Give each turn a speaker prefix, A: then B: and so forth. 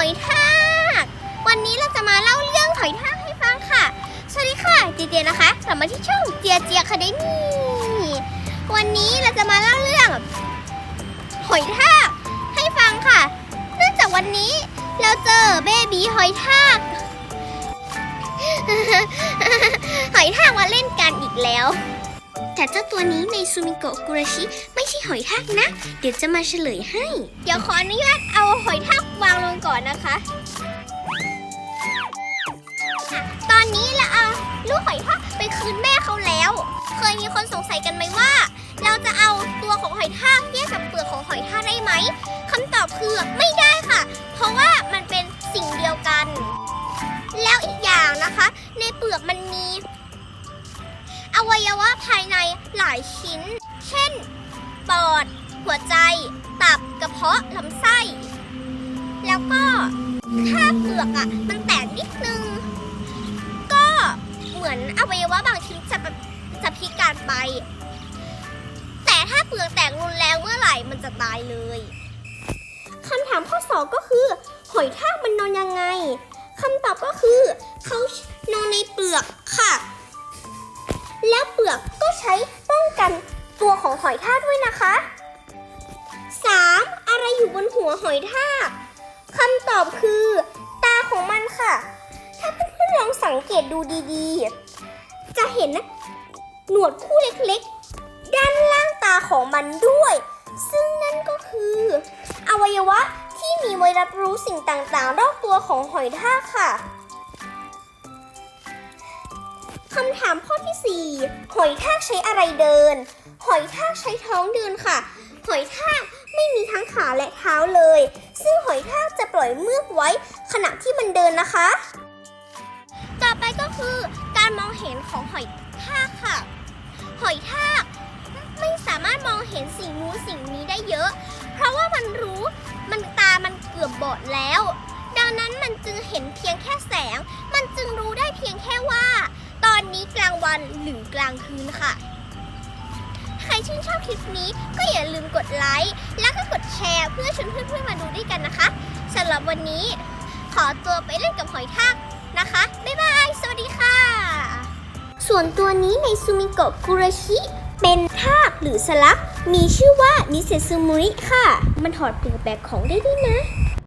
A: อยทาก วันนี้เราจะมาเล่าเรื่องหอยทากให้ฟังค่ะ สวัสดีค่ะเจเจนะคะกลับมาที่ช่องเจียเจียคาเดมี่วันนี้เราจะมาเล่าเรื่อง หอยทากให้ฟังค่ะ เนื่องจากวันนี้เราเจอเบบีหอยทาก หอยทากมาเล่นกันอีกแล้ว แต่เจ้าตัวนี้ในซูมิโกะกุระชิไม่ใช่หอยทากนะ เดี๋ยวจะมาเฉลยให้ เดี๋ยวขออนุญาตเอา อนนะคะ ตอนนี้เราเอาลูกหอยทากไปคืนแม่เขาแล้ว เคยมีคนสงสัยกันไหมว่า เราจะเอาตัวของหอยทากแยกกับเปลือกของหอยทากได้ไหมคำตอบคือไม่ได้ค่ะ เพราะว่ามันเป็นสิ่งเดียวกัน แล้วอีกอย่างนะคะ ในเปลือกมันมี อวัยวะภายในหลายชิ้น เช่น ปอด หัวใจ ตับ กระเพาะลำไส้ แล้วก็ถ้าเปลือกอะ่ะมันแตกนิดนึง ก็เหมือนอวัยวะบางชิ้นจะแบบจะพิการไป แต่ถ้าเปลือกแตกรุนแรงเมื่อไหร่มันจะตายเลยคำถามข้อสองก็คือ หอยทากมันนอนยังไงคำตอบก็คือเขานอนในเปลือกค่ะ แล้วเปลือกก็ใช้ป้องกันตัวของหอยทากด้วยนะคะ 3. อะไรอยู่บนหัวหอยทาก คำตอบคือ ตาของมันค่ะ ถ้าเพื่อนๆลองสังเกตดูดีๆ จะเห็นนะหนวดคู่เล็กๆ ด้านล่างตาของมันด้วย ซึ่งนั่นก็คือ อวัยวะที่มีไว้รับรู้สิ่งต่างๆ รอบตัวของหอยทากค่ะคำถามข้อที่ 4 หอยทากใช้อะไรเดิน หอยทากใช้ท้องเดินค่ะ หอยทากไม่มีทั้งขาและเท้าเลย ซึ่งหอยทากจะปล่อยเมือกไว้ขณะที่มันเดินนะคะ ต่อไปก็คือการมองเห็นของหอยทากค่ะ หอยทากไม่สามารถมองเห็นสิ่งนู้นสิ่งนี้ได้เยอะ เพราะว่ามันรู้มันตามันเกือบบอดแล้ว ดังนั้นมันจึงเห็นเพียงแค่แสง มันจึงรู้ได้เพียงแค่ว่า ตอนนี้กลางวันหรือกลางคืนค่ะ ชื่นชอบคลิปนี้ ก็อย่าลืมกดไลค์แล้วก็กดแชร์ เพื่อชวนเพื่อนๆมาดูด้วยกันนะคะสำหรับวันนี้ ขอตัวไปเล่นกับหอยทากนะคะ บ๊ายบาย สวัสดีค่ะ ส่วนตัวนี้ในซูมิโกะกุราชิ เป็นทากหรือสลัก มีชื่อว่านิเซซูมุริค่ะ มันถอดเปลือกแบกของได้ด้วยนะ